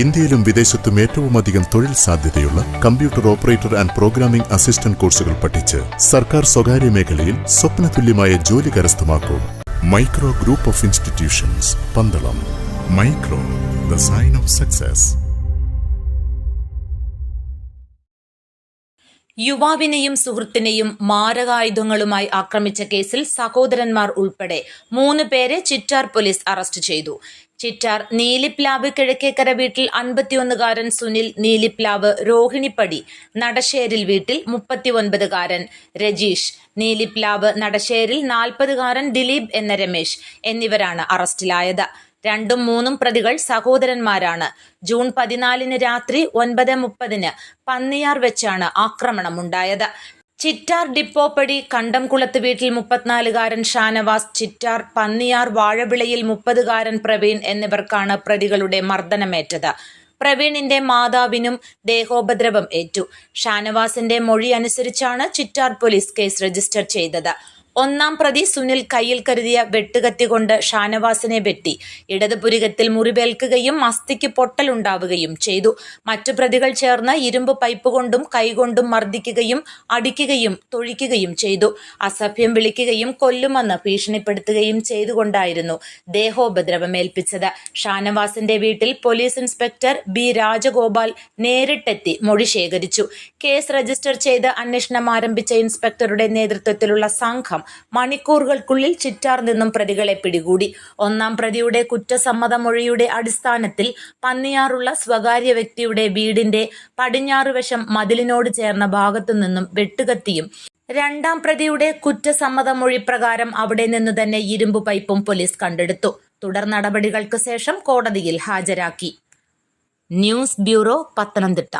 ഇന്ത്യയിലും വിദേശത്തും ഏറ്റവും അധികം തൊഴിൽ സാധ്യതയുള്ള computer operator and programming assistant കോഴ്സുകൾ പഠിച്ച് സർക്കാർ സ്വകാര്യ മേഖലയിൽ സ്വപ്നതുല്യമായ ജോലി കരസ്ഥമാക്കൂ. Micro group of institutions Pandalam. Micro the sign of success. യുവാവിനെയും സുഹൃത്തിനെയും മാരകായുധങ്ങളുമായി ആക്രമിച്ച കേസിൽ സഹോദരന്മാർ ഉൾപ്പെടെ മൂന്ന് പേരെ ചിറ്റാർ പോലീസ് അറസ്റ്റ് ചെയ്തു. ചിറ്റാർ നീലിപ്ലാവ് കിഴക്കേക്കര വീട്ടിൽ അൻപത്തിയൊന്നുകാരൻ സുനിൽ നീലിപ്ലാവ് രോഹിണിപ്പടി നടശ്ശേരിൽ വീട്ടിൽ മുപ്പത്തിയൊൻപതുകാരൻ രജീഷ് നീലിപ്ലാവ് നടശ്ശേരിൽ നാൽപ്പതുകാരൻ ദിലീപ് എന്ന രമേശ് എന്നിവരാണ് അറസ്റ്റിലായത്. രണ്ടും മൂന്നും പ്രതികൾ സഹോദരന്മാരാണ്. ജൂൺ പതിനാലിന് രാത്രി ഒൻപത് മുപ്പതിന് പന്നിയാർ വെച്ചാണ് ആക്രമണമുണ്ടായത്. ചിറ്റാർ ഡിപ്പോപ്പടി കണ്ടംകുളത്ത് വീട്ടിൽ മുപ്പത്തിനാലുകാരൻ ഷാനവാസ് ചിറ്റാർ പന്നിയാർ വാഴവിളയിൽ മുപ്പതുകാരൻ പ്രവീൺ എന്നിവർക്കാണ് പ്രതികളുടെ മർദ്ദനമേറ്റത്. പ്രവീണിന്റെ മാതാവിനും ദേഹോപദ്രവം ഏറ്റു. ഷാനവാസിന്റെ മൊഴി അനുസരിച്ചാണ് ചിറ്റാർ പോലീസ് കേസ് രജിസ്റ്റർ ചെയ്തത്. ഒന്നാം പ്രതി സുനിൽ കയ്യിൽ കരുതിയ വെട്ടുകത്തി കൊണ്ട് ഷാനവാസിനെ വെട്ടി. ഇടതുപുരികത്തിൽ മുറിവേൽക്കുകയും അസ്ഥിക്ക് പൊട്ടലുണ്ടാവുകയും ചെയ്തു. മറ്റു പ്രതികൾ ചേർന്ന് ഇരുമ്പ് പൈപ്പ് കൊണ്ടും കൈകൊണ്ടും മർദ്ദിക്കുകയും അടിക്കുകയും തൊഴിക്കുകയും ചെയ്തു. അസഭ്യം വിളിക്കുകയും കൊല്ലുമെന്ന് ഭീഷണിപ്പെടുത്തുകയും ചെയ്തുകൊണ്ടായിരുന്നു ദേഹോപദ്രവമേൽപ്പിച്ചത്. ഷാനവാസിന്റെ വീട്ടിൽ പോലീസ് ഇൻസ്പെക്ടർ ബി രാജഗോപാൽ നേരിട്ടെത്തി മൊഴി ശേഖരിച്ചു. കേസ് രജിസ്റ്റർ ചെയ്ത് അന്വേഷണം ആരംഭിച്ച ഇൻസ്പെക്ടറുടെ നേതൃത്വത്തിലുള്ള സംഘം മണിക്കൂറുകൾക്കുള്ളിൽ ചിറ്റാർ നിന്നും പ്രതികളെ പിടികൂടി. ഒന്നാം പ്രതിയുടെ കുറ്റസമ്മത മൊഴിയുടെ അടിസ്ഥാനത്തിൽ പന്നിയാറുള്ള സ്വകാര്യ വ്യക്തിയുടെ വീടിന്റെ പടിഞ്ഞാറുവശം മതിലിനോട് ചേർന്ന ഭാഗത്തു നിന്നും വെട്ടുകത്തിയും രണ്ടാം പ്രതിയുടെ കുറ്റസമ്മത മൊഴി പ്രകാരം അവിടെ നിന്ന് തന്നെ ഇരുമ്പ് പൈപ്പും പോലീസ് കണ്ടെടുത്തു. തുടർ നടപടികൾക്ക് ശേഷം കോടതിയിൽ ഹാജരാക്കി. News bureau Pathanamthitta.